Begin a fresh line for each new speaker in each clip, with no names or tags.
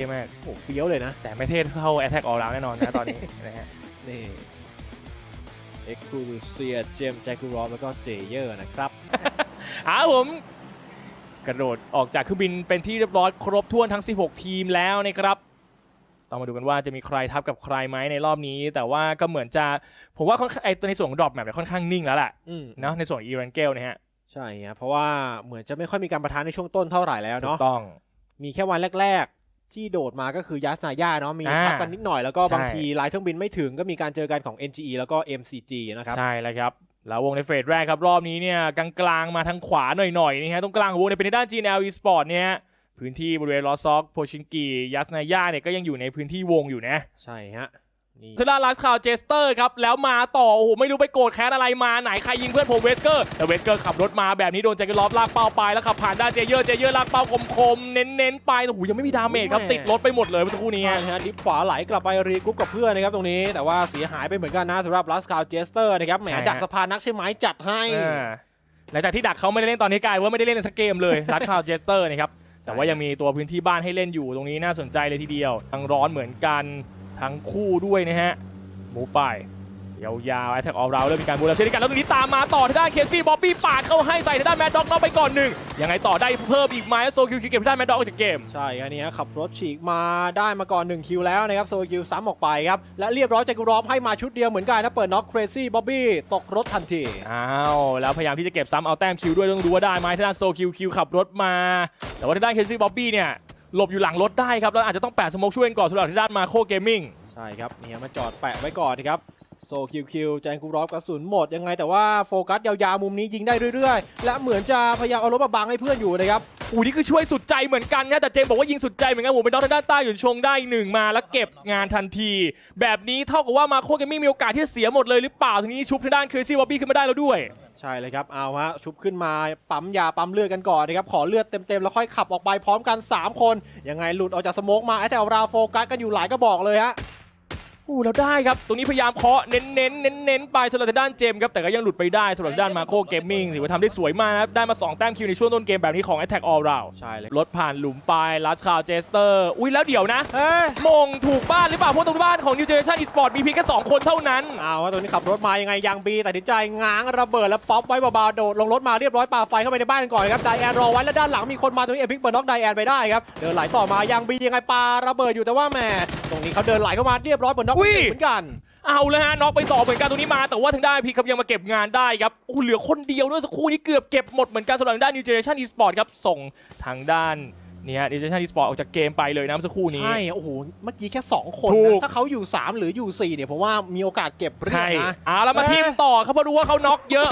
ท่มาก
โอ้โหเฟี้ยวเลยนะ
แต่ไม่เท่เท่า Attack All Round แน่นอนนะตอนนี้ นะฮะ
นี่เอ็กซ์ครูเซียเจมส์แจ็คกูรอฟแล้วก็เจเยอร์นะครับ
เอาผมกระโดดออกจากเครื่องบินเป็นที่เรียบร้อยครบถ้วนทั้ง 16 ทีมแล้วนะครับ ต้องมาดูกันว่าจะมีใครทับกับใครไหมในรอบนี้ แต่ว่าก็เหมือนจะ ผมว่าค่อนข้างไอตัวในส่วนของดรอปแมปเนี่ยค่อนข้างนิ่งแล้วแหละ
อืม
เนาะในส่วนอีรันเกลนะฮะ
ใช่ครับเพราะว่าเหมือนจะไม่ค่อยมีการประทานในช่วงต้นเท่าไหร่แล้ว
ถู
เนาะ
กต้อง
มีแค่วันแรก ๆ ที่โดดมาก็คือยัสนาย่าเนาะมี
อ่า
ทับกันนิดหน่อยแล้วก็
ใช่
บางทีลายเครื่องบินไม่ถึงก็มีการเจอกันของ NGE แล้วก็ MCG นะครับ
ใช่แล้วครับแล้ววงในเฟสแรกครับรอบนี้เนี่ยกลางๆมาทางขวาหน่อยๆนี่ฮะตรงกลางของวงเนี่ยเป็นในด้าน GNL Esport เนี่ยฮะพื้นที่บริเวณลอซอกโพชิงกียัสนาย่าเนี่ยก็ยังอยู่ในพื้นที่วงอยู่นะ
ใช่ฮะนี่
ทางด้านลัสคาวเจสเตอร์ครับแล้วมาต่อโอ้โหไม่รู้ไปโกรธแค้นอะไรมาไหนใครยิงเพื่อนผมเวสเกอร์แต่เวสเกอร์ขับรถมาแบบนี้โดนแจ็คเกอร์ลอฟลากเป้าไปแล้วขับผ่านด้านเจเยอร์เจเยอร์ลากเป้าคมๆเน้นๆไปโอ้โหยังไม่มีดาเมจครับติดรถไปหมดเลยเมื่อสักครู่นี้
ใช่ฮะดิฟขวาไหลกลับไปรีกรุ๊ปกับเพื่อนนะครับตรงนี้แต่ว่าเสียหายไปเหมือนกันนะสำหรับลัสคาวเจสเตอร์นะครับแหม
ใช่ฮะ
ดักสะพานนักใช่ไหมจัดให้
อ่าหลังจากที่ดักเขาไม่ได้เล่นตอนนี้กลายว่าไม่ได้เล่นในสักเกมเลยลัสคาวเจสเตอร์นะครับแต่ว่ายังมีตัวพื้นที่บ้านให้เล่นอยู่ตรงนี้น่าสนใจเลยทีเดียวทั้งร้อนเหมือนกัน ทั้งคู่ด้วยนะฮะหมูป่ายยาวๆแอตแทกออฟเราเริ่มมีการบูลเช่นกันแล้วตรงนี้ตามมาต่อทางด้านเคซี่บ๊อบบี้ปาดเข้าให้ใส่ทางด้านแมดด็อกน็อกไปก่อนหนึ่งยังไงต่อได้เพิ่มอีกไหมโซคิวคิวเก็บทางด้านแมดด็อกออกจากเกม
ใช่อันนี้ขับรถฉีกมาได้มาก่อน1คิวแล้วนะครับโซคิวซ้ำออกไปครับ และเรียบร้อยจากกูรอฟให้มาชุดเดียวเหมือนกันนะเปิดน็อกเครซี่บ๊อบบี้ตกรถทันที
อ้าวแล้วพยายามที่จะเก็บซ้ำเอาแต้มคิวด้วยต้องดูว่าได้ไหมทางด้านโซคิวคิวขับรถมา แต่ว่าทางด้านเคซี่บ๊อบบี้เนี่ย หลบอยู่หลังรถได้ครับ แล้วอาจจะต้องแปะสโมกช่วยกันก่อนสำหรับทางด้านมาโคเกมมิ่ง
ใช่ครับเนี่ยมาจอดแปะไว้ก่อนนะครับโซคิวคิวแจงกูรอฟกระสุนหมดยังไงแต่ว่าโฟกัสยาวๆมุมนี้ยิงได้เรื่อยๆ และเหมือนจะพยายามเอารถมาบังให้เพื่อนอยู่นะครับ
อู้นี่คือช่วยสุดใจเหมือนกันนะแต่เจมส์บอกว่ายิงสุดใจเหมือนกันผมเป็นดอกทางด้านใต้อยู่ชงได้หนึ่งมาแล้วเก็บงานทันที แบบนี้เท่ากับว่ามาโคเกมมิ่งมีโอกาสที่จะเสียหมดเลยหรือเปล่าทีนี้ชุบทางด้านเคซี่บ๊อบบี้ขึ้นมาได้แล้วด้วย
ใช่เลยครับเอาฮะชุบขึ้นมาปั๊มยาปั๊มเลือดกันก่อนนะครับขอเลือดเต็มๆแล้วค่อยขับออกไปพร้อมกัน 3 คนยังไงหลุดออกจากสโมกมาไอ้แต่เราโฟกัสกันอยู่หลายก็บอกเลยฮะ
อู้แล้วได้ครับ ตรงนี้พยายามเคาะเน้นเน้นเน้นเน้นๆไปสำหรับทางด้านเจมส์ครับ แต่ก็ยังหลุดไปได้สำหรับทางด้านมาโคเกมมิ่งถือว่าทำได้สวยมากนะครับ ได้มา 2 แต้มคิวในช่วงต้นเกมแบบนี้ของ Attack All Round
ใช่เลย
รถผ่านหลุมไปลัสคาวเจสเตอร์ อุ้ยแล้วเดี๋ยวนะ
เฮ้ย
มงถูกบ้านหรือเปล่าเพราะตรงบ้านของ New Generation Esport มีเพียงแค่2คนเท่านั้น
เอาฮะตัวนี้ขับรถมายังไงยังบีตัดสินใจง้างระเบิดแล้วป๊อปไว้เบาๆโดดลงรถมาเรียบร้อยปาไฟเข้าไปในบ้านกันก่อนครับไดแอนรอไว้แล้วด้านหลังมีคนมาตรงนี้เอพิกเปิดน็อกไดแอนไปได้ครับเดินไหลต่อมายังบียังไงปาระเบิดอยู่แต่ว่าแหม ตรงนี้เขาเดินไหลเข้ามาเรียบร้อยเปิดน็อก
อุ้ย
เหมือนกัน
เอาแล้วฮะน็อกไปสองเหมือนกันตรงนี้มา แต่ว่าทางด้านพีครับยังมาเก็บงานได้ครับโอ้เหลือคนเดียวด้วยสักครู่นี้เกือบเก็บหมดเหมือนกันสำหรับทางด้าน New Generation Esport ครับส่งทางด้านเนี่ย New Generation Esport ออกจากเกมไปเลยนะเมื่อสักครู่นี้
ใช่ โอ้โห เมื่อกี้แค่ 2 คน
ถูก
นะถ้าเขาอยู่ 3 หรืออยู่ 4 เนี่ยผมว่ามีโอกาสเก็บเรีย
ใช่
กนะ
เอาแล้วมา
เอ้ย
ทีมต่อเขาเพราะรู้ว่าเขาน็อกเยอะ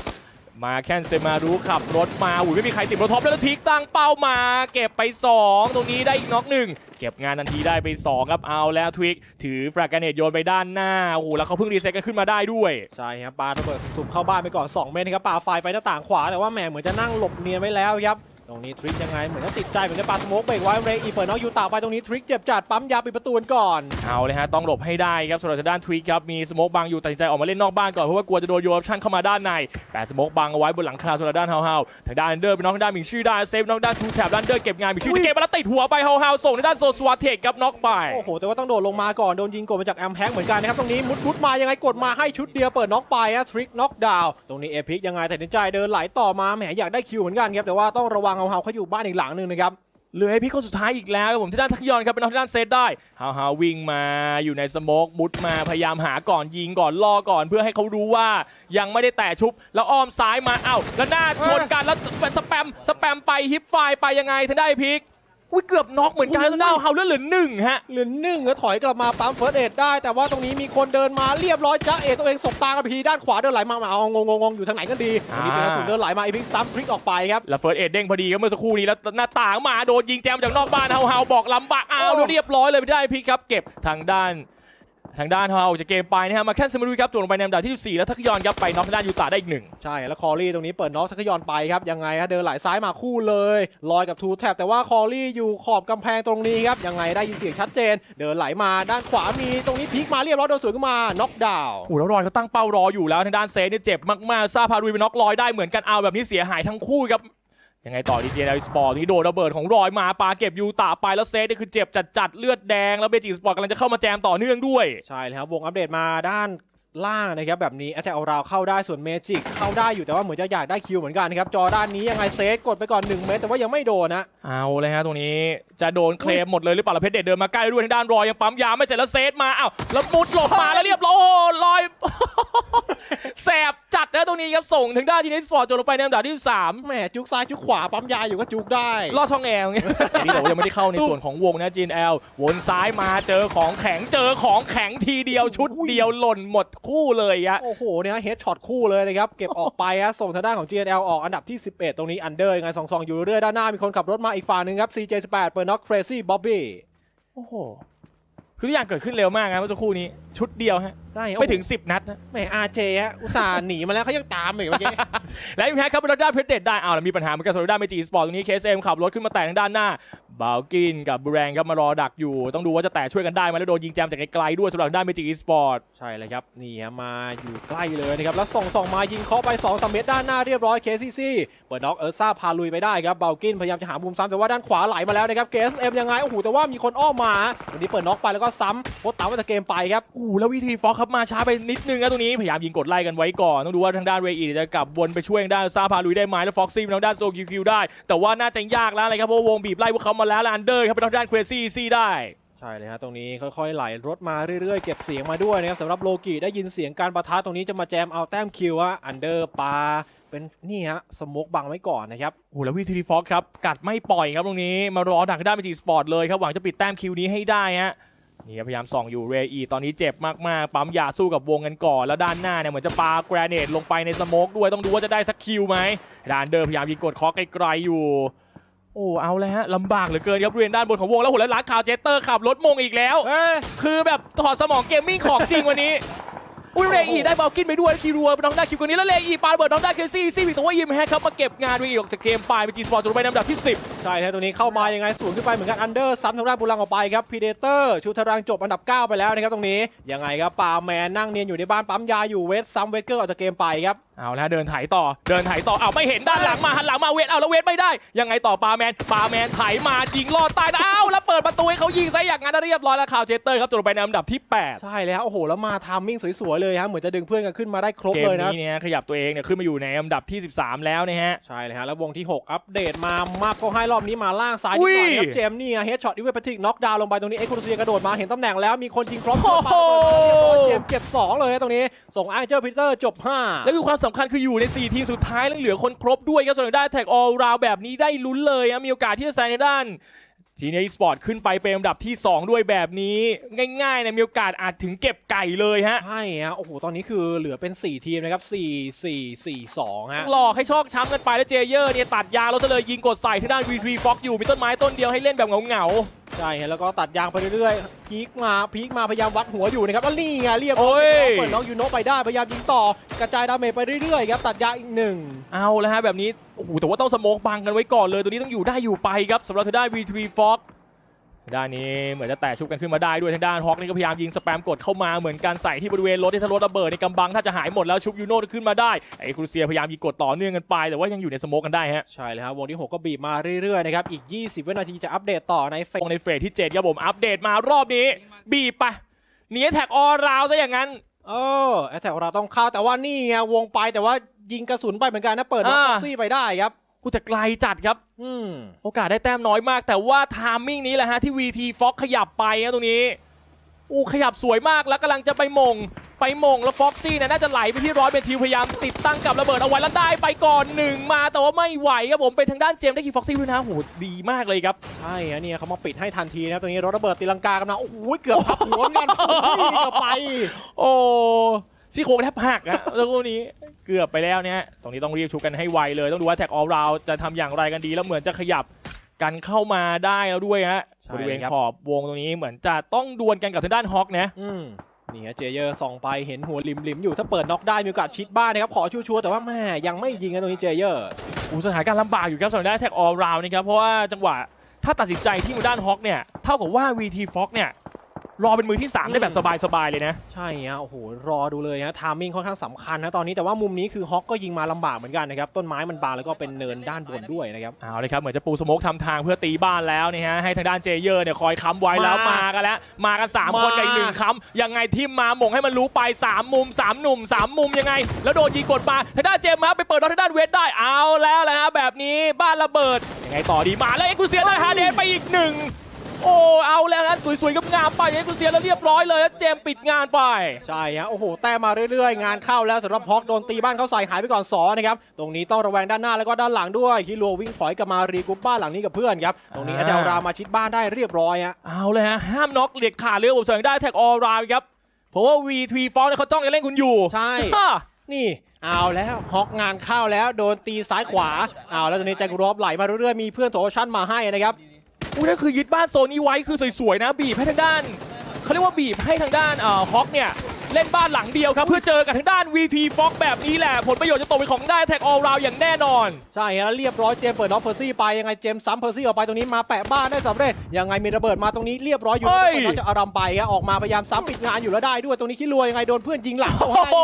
มาแคนเซมารู้ขับรถมาอุ้ยไม่มีใครติดรถท็อปแล้วทิกตั้งเป้ามา เก็บไป 2 ตรงนี้ได้อีกน็อกหนึ่งเก็บงานทันทีได้ไป 2 ครับเอาแล้วทวิกถือแฟรกเนตโยนไปด้านหน้าโอ้โหแล้วเขาเพิ่งรีเซ็ตกันขึ้นมาได้ด้วย
ใช่ครับปาระเบิดสุ่มเข้าบ้านไปก่อน 2 เมตรครับปาไฟไปหน้าต่างขวาแต่ว่าแหมเหมือนจะนั่งหลบเนียนไว้แล้วครับ ตรงนี้ทริกยังไงเหมือนจะติดใจเหมือนจะปาสโมกเบรกไว้เรย์อีเปิดน้องยูตาไปตรงนี้ทริกเจ็บจัดปั๊มยาปิดประตูกันก่อน
เอาเลยฮะต้องหลบให้ได้ครับสำหรับทางด้านทวีครับมีสโมกบังอยู่ตัดสินใจออกมาเล่นนอกบ้านก่อนเพราะว่ากลัวจะโดนโยนออปชั่นเข้ามาด้านในแต่สโมกบังเอาไว้บนหลังคาสำหรับด้านเฮาเฮาทางด้านเดอร์เป็นน้องทางด้านมิงชื่อได้เซฟน้องด้านทูแถบด้านเดอร์เก็บงานมิงชื่อ
อุ้ย
เก็บมาแล้วติดหัวไปเฮาเฮาส่งทางด้านโซสวาเทคครับน็อกไป
โอ้โหแต่ว่าต้องโดดลงมาก่อนโดนยิงกดมาจากแอมแพงเหมือนกันนะครับตรงนี้มุดมุดมายังไงกดมาให้ชุดเดียวเปิดน็อกไปอะทริกน็อกดาวตรงนี้เอพิกยังไงตัดสินใจเดินไหลต่อมาแหมอยากได้คิวเหมือนกันครับแต่ว่าต้องระวังเฮาเฮาเขาอยู่บ้านอีกหลังหนึ่งนะครับ
เหลือให้พี่คนสุดท้ายอีกแล้วครับผมที่ด้านทักยอนครับเป็นน้องที่ด้านเซตได้ฮาวฮาวิ่งมาอยู่ในสโมกมุดมาพยายามหาก่อนยิงก่อนล่อก่อนเพื่อให้เขารู้ว่ายังไม่ได้แตะชุบ แล้วอ้อมซ้ายมาเอ้าแล้วหน้าชนกันแล้วสแปมสแปมไปฮิปไฟไปยังไงทางด้พิก อุ้ยเกือบน็อกเหมือนกันแล้วทางด้านเฮาเลือดเหลือหนึ่งฮะ
เหลือหนึ่งแล้วถอยกลับมาปั๊มเฟิร์สเอ็ดได้ แต่ว่าตรงนี้มีคนเดินมาเรียบร้อยจ้าเอตัวเองสบตากับพีด้านขวาเดินไหลมาเอางงงงอยู่ทางไหนกันดีตรงนี้เป็นกระสุนเดินไหลมาอีพิกซ้ำทริกออกไปครับ
แล้วเฟิร์สเอ็ดเด้งพอดีครับเมื่อสักครู่นี้แล้วหน้าต่างมาโดนยิงแจมจากนอกบ้านเฮาเฮาบอกลำบากอ้าว
โอ้
เรียบร้อยเลยไม่ได้พิกครับเก็บทางด้าน ทางด้านเฮาจากเกมไปนะฮะมาแค่สมารุยครับตัวลงไปในอันดับที่ 14 แล้วทักยอนครับไปน็อกทางด้านยูตาได้อีกหนึ่ง
ใช่ แล้วคอรี่ตรงนี้เปิดน็อกทักยอนไปครับ ยังไงฮะเดินไหลซ้ายมาคู่เลย ลอยกับทูแท็บแต่ว่าคอรี่อยู่ขอบกำแพงตรงนี้ครับ ยังไงได้ยินเสียงชัดเจน เดินไหลมาด้านขวามีตรงนี้พีคมาเรียบร้อยโดนสวนขึ้นมาน็อกดาวน์
โอ้แล้วรอยเขาตั้งเป้ารออยู่แล้วทางด้านเซนเนี่ยเจ็บมากๆซาพารุยเป็นน็อกลอยได้เหมือนกันเอาแบบนี้เสียหายทั้งคู่ครับ ยังไงต่อดีเจไอสปอร์ตนี่โดนระเบิดของรอยมาปาเก็บยูตาไปแล้วเซตนี่คือเจ็บจัดๆเลือดแดง แล้วเบจิสปอร์ตกำลังจะเข้ามาแจมต่อเนื่องด้วย
ใช่แล้วครับวงอัปเดตมาด้าน ล่างนะครับแบบนี้แอตแทกเอาราวเข้าได้ส่วนเมจิกเข้าได้อยู่แต่ว่าเหมือนจะอยากได้คิวเหมือนกันนะครับจอด้านนี้ยังไงเซตกดไปก่อน1เมตรแต่ว่ายังไม่โดนนะ
เอาเลยฮะตรงนี้จะโดนเคลมหมดเลยหรือเปล่าล่ะเพชรเดชเดินมาใกล้ด้วยทางด้านรอยยังปั๊มยาไม่เสร็จแล้วเซตมาอ้าวแล้วมุดหลบมาแล้วเรียบร้อยโอ้โหลอยแสบจัดนะตรงนี้ครับส่งถึงด้านทีนิสปอร์ตจนลงไปในอันดับที่สาม
แหมจุกซ้ายจุกขวาปั๊มยาอยู่ก็จุกได้
ลอดช่องแอร์อย่างเงี้ยนี่แต่ว่ายังไม่ได้เข้าในส่วนของวงนะจีนแอลวนซ้ายมาเจอของแข็งเจอของแข็งทีเดียวชุดเดียวหล่นหมดคู่เลยอะ
โอ้โหเนี่ยเฮดช็อตคู่เลยนะครับ เก็บออกไปฮะส่งทางด้านของ GNL ออกอันดับที่ 11 ตรงนี้อันเดอร์ยังไงสองสองอยู่เรื่อยด้านหน้ามีคนขับรถมาอีกฝั่งหนึ่งครับ CJ18 เปิดน็อก Crazy Bobby
โอ้โห คือทุกอย่างเกิดขึ้นเร็วมากนะเมื่อสักครู่นี้ ชุดเดียวฮะ
ใช่
ไม่ถึง 10 นัดนะ
แหม RJ ฮะอุตส่าห์หนีมาแล้วเขายังตามอีกเมื่อกี้
และอีกแพ้ครับบรด้าเพชรเด็ดได้เอาวแล้วมีปัญหาเหมือนกันสำหรับด้านเมจีสปอร์ตตรงนี้เคสเอ็มขับรถขึ้นมาแตะทางด้านหน้าบาวกินกับบูแรงครับมารอดักอยู่ ต้องดูว่าจะแตะช่วยกันได้ไหมแล้วโดนยิงแจมจากไกลๆด้วยสำหรับด้านเมจีสปอร์ต
ใช่เลยครับนี่ฮะมาอยู่ใกล้เลยนะครับแล้วส่องส่องมายิงเคาะไป2อสเมตรด้านหน้าเรียบร้อย KCC เปิดน็อกเอิร์ซ่าพาลุยไปได้ครับเบลกินพยายามจะหามุมซ้ำแต่ว่าด้านขวาไหลมาแล้วนะครับ KSM ยังไงโอ้โหแต่ว่ามีคนอ้อมมาวันนี้เปิดน็อกไปแล้วก็ซ้ำโคตรตามวัตเกมไปครับ
โอ้โหแล้ววิธีฟอกครับมาช้าไปนิดนึงนะตรงนี้พยายามยิงกดไล่กันไว้ก่อนต้องดูว่าทางด้านเรอีจะกลับวนไปช่วยทางด้านซาพาลุยได้ไหมแล้วฟ็อกซี่ทางด้านโซคิวคิวได้ แต่ว่าน่าจะยากแล้วเลยครับเพราะวงบีบไล่พวกเขามาแล้วแล้วอันเดอร์ครับไปทางด้านเครซี่ซี่ได้
ใช่เลยฮะตรงนี้ค่อยๆไหลรถมาเรื่อยๆเก็บเสียงมาด้วยนะครับสำหรับโลกิได้ยินเสียงการประทะตรงนี้จะมาแจมเอาแต้มคิวฮะอันเดอร์ปาเป็นนี่ฮะสโมกบังไว้ก่อนนะครับ
โอ้โหแล้ววิธีฟอกครับกัดไม่ปล่อยครับตรงนี้มารอดักด้านเมจีสปอร์ตเลยครับหวังจะปิดแต้มคิวนี้ให้ได้ฮะ นี่ครับพยายามส่องอยู่เรอีตอนนี้เจ็บมากๆ ปั๊มยาสู้กับวงกันก่อน แล้วด้านหน้าเนี่ยเหมือนจะปาแกรเนตลงไปในสโมกด้วยต้องดูว่าจะได้สักคิวไหมด้านเดิมพยายามยิงกดเคอไกลๆอยู่ โอ้เอาเลยฮะลำบากเหลือเกินครับบริเวณด้านบนของวงแล้วโหแล้วลักข่าวเจสเตอร์ขับรถมงอีกแล้ว
เอ้ย
คือแบบถอดสมองเกมมิ่งของจริงวันนี้ อุ้ยเรอีได้บอลกินไปด้วยทีรัวน้องได้คิวคนนี้แล้วเลอีปาระเบิดน้องได้เคซี่ซี่วิกแต่ว่ายิมแฮกครับมาเก็บงานเรอีออกจากเกมไปไปจีสปอร์ตจนไปในลำดับที่ 10
ใช่ครับตรงนี้เข้ามายังไงสูงขึ้นไปเหมือนกันอันเดอร์ซ้ำทางด้านบุรังออกไปครับพีเดเตอร์ชูทารังจบอันดับ 9 ไปแล้วนะครับตรงนี้ยังไงครับปาแมนนั่งเนียนอยู่ในบ้านปั๊มยาอยู่เวสซ้ำเวสเกอร์ออกจากเกมไปครับ
เอาแล้วเดินไถต่อเดินไถต่อเอาไม่เห็นด้านหลังมาหันหลังมาเวทเอาแล้วเวทไม่ได้ ยังไงต่อปาแมนปาแมนไถมายิงลอดใต้นะเอาแล้วเปิดประตูให้เขายิงซะอย่างนั้นเรียบร้อยแล้วข่าวเจเตอร์ครับจนไปในลำดับที่ 8
ใช่แล้วโอ้โหแล้วมาทามมิ่งสวยๆเลยฮะเหมือนจะดึงเพื่อนกันขึ้นมาได้ครบ
เก
เล
ม
ยนะ
นี้เนี่ยขยับตัวเองเนี่ยขึ้นมาอยู่ในลำดับที่ 13 แล้วนะฮะ
ใช่เลยฮะแล้ววงที่ 6 อัปเดตมามาก็ให้รอบนี้มาล่างซ้ายนิดหน่อยครับ
อุ้ย
เจมส์นี่เฮดช็อตอีเวนต์แพทริกน็อกดาวน์ลงไปตรงนี้เอ็กซ์ครูเซียกระโดดมาเห็นตำแหน่งแล้วมีคนยิงครบ
โอ้โห
เจมส์เก็บ2 เลยตรงนี้ส่งไอเจอร์พีเตอร์จบ 5
แล้วคือความสำคัญคืออยู่ใน 4 ทีมสุดท้ายแล้วเหลือคนครบด้วยครับส่วนทางด้านแท็กออลราวแบบนี้ได้ลุ้นเลยนะมีโอกาสที่จะแซงในด้าน ทีนี้สปอร์ตขึ้นไปเป็นลำดับที่ 2 ด้วยแบบนี้ ง่ายๆนะมีโอกาสอาจถึงเก็บไก่เลยฮะ
ใช่ฮะโอ้โห ตอนนี้คือเหลือเป็น 4 ทีมนะครับ 4 4 4 2 ฮะ
หลอกให้ชอกช้ำกันไปแล้วเจเยอร์เนี่ยตัดยาแล้วจะเลยยิงกดใส่ที่ด้าน V3 Fox อยู่มีต้นไม้ต้นเดียวให้เล่นแบบเหงา
ใช่ฮะแล้วก็ตัดยางไปเรื่อยๆพีคมาพีคมาพยายามวัดหัวอยู่นะครับแล้วนี่ไงเรียบ
ๆโอ้ย
เปิดน้องยูโนะไปได้พยายามยิงต่อกระจายดาเมจไปเรื่อยๆครับตัดยางอีกหนึ่ง
เอาแล้วฮะแบบนี้โอ้โหแต่ว่าต้องสโมกบังกันไว้ก่อนเลยตัวนี้ต้องอยู่ได้อยู่ไปครับสำหรับทางด้าน V3 Fox ด้านนี้เหมือนจะแตะชุบกันขึ้นมาได้ด้วยทางด้านฮอกนี่ก็พยายามยิงสแปมกดเข้ามาเหมือนกันใส่ที่บริเวณรถที่ทะลุระเบิดในกำบังถ้าจะหายหมดแล้วชุบยูโน่ขึ้นมาได้ไอ้ครูเซียพยายามยิงกดต่อเนื่องกันไป แต่ว่ายังอยู่ในสโมกกันได้ฮะ
ใช่เลยครับวงที่ 6 ก็บีบมาเรื่อยๆนะครับอีก 20 วินาทีจะอัปเดตต่อในเฟ
วงในเฟสที่7ครับผมอัปเดตมารอบนี้ บีบไปหนีแท็กออราวซะอย่างนั้น
เออแอตแทกเราต้องเข้าแต่ว่านี่ไงวงไปแต่ว่ายิงกระสุนไปเหมือนกันนะเปิดน็อก
อ่า
ท็อกซี่ไปได้ครับ
กูจะไกลจัดครับ
อืม
โอกาสได้แต้มน้อยมาก แต่ว่าทามมิ่งนี้แหละฮะที่ VT Fox ขยับไปนะตรงนี้อู้ขยับสวยมากแล้วกำลังจะไปมง ไปมงแล้วฟ็อกซี่เนี่ยน่าจะไหลไปที่ร้อยเป็นทิวพยายามติดตั้งกับระเบิดเอาไว้แล้วได้ไปก่อนหนึ่งมาแต่ว่าไม่ไหวครับผมเป็นทางด้านเจมส์ได้คิวฟ็อกซี่ด้วยนะโหดีมากเลยครับ
ใช่ฮะเนี่ยเขามาปิดให้ทันทีนะครับตรงนี้รถระเบิดตีลังกากำลังโอ้โหเกือบทับหัวเหมือนกันโอ้โหเกือบไป
โอ้ ซี่โครงแทบหักอะแล้วพวกนี้เกือบไปแล้วเนี่ยตรงนี้ต้องรีบชุบกันให้ไวเลย ต้องดูว่าแท็กออลราวจะทำอย่างไรกันดี แล้วเหมือนจะขยับกันเข้ามาได้แล้วด้วยฮะ
ใช่
บริเวณ
ครับ
ขอบวงตรงนี้เหมือนจะต้องดวลกันกับทางด้านฮอกนะ
อืมนี่ฮะเจเยอร์ส่องไปเห็นหัวหลิมหลิมๆอยู่ถ้าเปิดน็อกได้มีโอกาสชิดบ้านนะครับขอชัวร์ๆแต่ว่าแม่ยังไม่ยิงกันตรงนี้เจเยอร์
อูสถานการณ์ลำบากอยู่ครับสำหรับด้านแท็กออลราวนี่ครับเพราะว่าจังหวะถ้าตัดสินใจที่ทางด้านฮอกเนี่ยเท่ากับว่า VT Fox เนี่ย รอเป็นมือที่ 3 ได้แบบสบาย ๆ เลยนะ
ใช่ฮะโอ้โหรอดูเลยฮะทามมิ่งค่อนข้างสำคัญนะตอนนี้แต่ว่ามุมนี้คือฮอกก็ยิงมาลำบากเหมือนกันนะครับ ต้นไม้มันบางแล้วก็เป็นเนินด้านบนด้วยนะครับ
เอาเลยครับ เหมือนจะปูสโมกทำทางเพื่อตีบ้านแล้วนี่ฮะให้ทางด้านเจเยอร์เนี่ยคอยค้ำไว้แล้ว
มา
มากันแล้ว มากัน 3
มา
คนกับอีกหนึ่งค้ำยังไงทิมมาหม่งให้มันรู้ไป 3 มุม 3 หนุ่ม 3 มุมยังไง แล้วโดนยิงกดมาทางด้านเจมส์มาไปเปิดทางด้านเวทได้เอาแล้วแหละฮะแบบนี้บ้านระเบิดยังไงต่อดีมาแล้วเอ็กซ์คูเซียได้ฮาเดนไปอีกหนึ่ง โอ้เอาแล้วนะสวยๆกับงามๆไปเอ็กซ์คูเซียแล้วเรียบร้อยเลยแล้วเจมส์ปิดงานไป
ใช่ฮะโอ้โห แต้มมาเรื่อยๆ งานเข้าแล้วสำหรับฮอกโดนตีบ้านเขาใส่หายไปก่อนสอนะครับ ตรงนี้ต้องระแวงด้านหน้าแล้วก็ด้านหลังด้วยคิรัววิ่งถอยกลับมารีกรุ๊ปบ้านหลังนี้กับเพื่อนครับ ตรงนี้
อ่า
อาจารย์รามาชิดบ้านได้เรียบร้อยฮะ
เอาเลยฮะห้ามน็อกเด็ดขาดเลยผมเสริมได้แท็กออราวครับเพราะว่า V3 ฟอเนี่ยเขาจ้องจะเล่นคุณอยู่
ใช่
ฮ่า
นี่เอาแล้วฮอกงานเข้าแล้วโดนตีซ้ายขวาเอาแล้วตรงนี้แจ็ครอบไหลมาเรื่อยๆมีเพื่อนโถชั่นมาให้นะครับ
อุ้ยนั่นคือยึดบ้านโซนนี้ไว้คือสวยๆนะบีบให้ทางด้านเขาเรียกว่าบีบให้ทางด้านเอ่อฮอกเนี่ยเล่นบ้านหลังเดียวครับ เพื่อเจอกับทางด้าน VT Fox แบบนี้แหละ ผลประโยชน์จะตกเป็นของได้แท็กออลราวอย่างแน่นอน
ใช่ฮะเรียบร้อยเจมส์เปิดน็อกเพอร์ซี่ไปยังไงเจมส์ซ้ำเพอร์ซี่ออกไปตรงนี้มาแปะบ้านได้สำเร็จยังไงมีระเบิดมาตรงนี้เรียบร้อยอยู่
เฮ้ย
เปิดน็อกจะอารัมไปฮะออกมาพยายามซ้ำปิดงานอยู่แล้วได้ด้วยตรงนี้คิดรวยยังไงโดนเพื่อนยิงหลัง
โอ้โห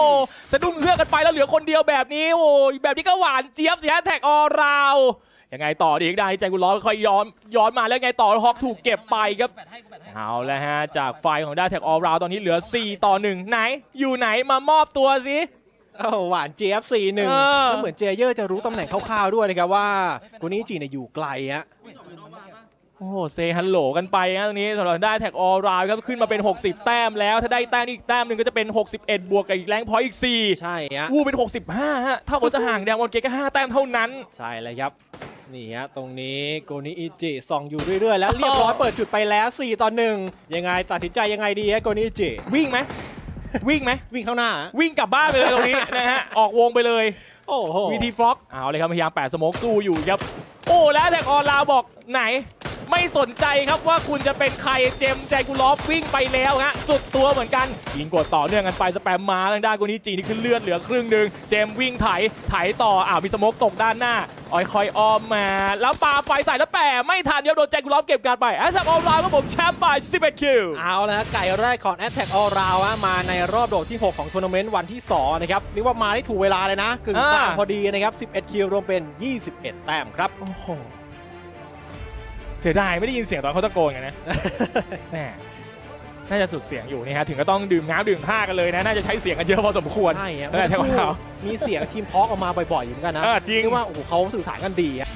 สะดุ้งเลือกกันไปแล้วเหลือคนเดียวแบบนี้โอ้ยแบบนี้ก็หวานเจี๊ยบสิฮะแท็กออลราว ยังไงต่อดีอีกได้ใจกูร้อนค่อยย้อนย้อนมาแล้วไงต่อฮอกถูกเก็บไปครับเอาแล้วฮะจากไฟของด้านแท็กออลราวตอนนี้เหลือ 4 ต่อ 1 ไหน อยู่ไหนมามอบตัวสิ
โอ้โหหวานเจี๊ยบสี่หนึ่ง
เออ
แล้วเหมือนเจเยอร์จะรู้ตำแหน่งคร่าวๆด้วยนะครับว่ากุนิจิเนี่ยอยู่ไกลฮะ
โอ้โหเซฮัลโหลกันไปนะตรงนี้สำหรับได้แท็กออลราวครับขึ้นมาเป็น 60 แต้มแล้วถ้าได้แต้มอีกแต้มหนึ่งก็จะเป็น 61 บวกกับอีกแรงพอยต์อีก 4
ใช่ฮะ
วูเป็น 65ฮะเท่ากับจะห่างแดงวอนเกตแค่5แต้มเท่านั้น
ใช่เลยครับ นี่ฮะตรงนี้โกนิอิจิส่องอยู่เรื่อยๆ แล้วเรียบร้อยเปิดจุดไปแล้ว 4ต่อ1ยังไงตัดสินใจยังไงดีฮะโกนิอิจิ
วิ่งไหมวิ่งไหม
วิ่งเข้าหน้า
วิ่งกลับบ้านไปเลยตรงนี้ นะฮะออกวงไปเลย
โอ้โห
วีทีฟล็อกเอาเลยครับพยายามแปะสโมกสู้อยู่ครับ โอ้แล้วแท็กออนลาวบอกไหน ไม่สนใจครับว่าคุณจะเป็นใครเจมส์ใจกูลอฟวิ่งไปแล้วฮะสุดตัวเหมือนกันยิงกดต่อเนื่องกันไปสแปมมาทางด้านกูนี้จีนี่ขึ้นเลือดเหลือครึ่งหนึ่งเจมส์วิ่งไถไถต่ออ่าวมีสโมกตกด้านหน้า ออยคอยออมมาแล้วปาไฟใส่แล้วแปะไม่ทันเดียวโดนใจกูลอฟเก็บการไปแอสแท็กออนไลน์ก็ผมแชมป์ไป11คิว
เอาแล้วฮะไก่แรกของ a t t a c k All Round ฮะมาในรอบโดดที่ 6 ของทัวร์นาเมนต์วันที่2นะครับเรียกว่ามาได้ถูกเวลาเลยนะกึ่งกลาง
อ่า
พอดีนะครับ11คิวรวมเป็น 21 แต้มครับ
โอ้โหเสียดายไม่ได้ยินเสียงตอนเขาตะโกนกันนะแหม น่าจะสุดเสียงอยู่นี่ฮะถึงก็ต้องดื่มน้ำดื่มท่ากันเลยนะน่าจะใช้เสียงกันเยอะพอสมควร
ใช่ฮะ
ตั้งแต่แถวเรา
มีเสียงทีมทอล์กออกมาบ่อยๆอยู่เหมือนกันนะ
เออจริง
เรียกว่าโอ้โหเขาสื่อสารกันดีอะ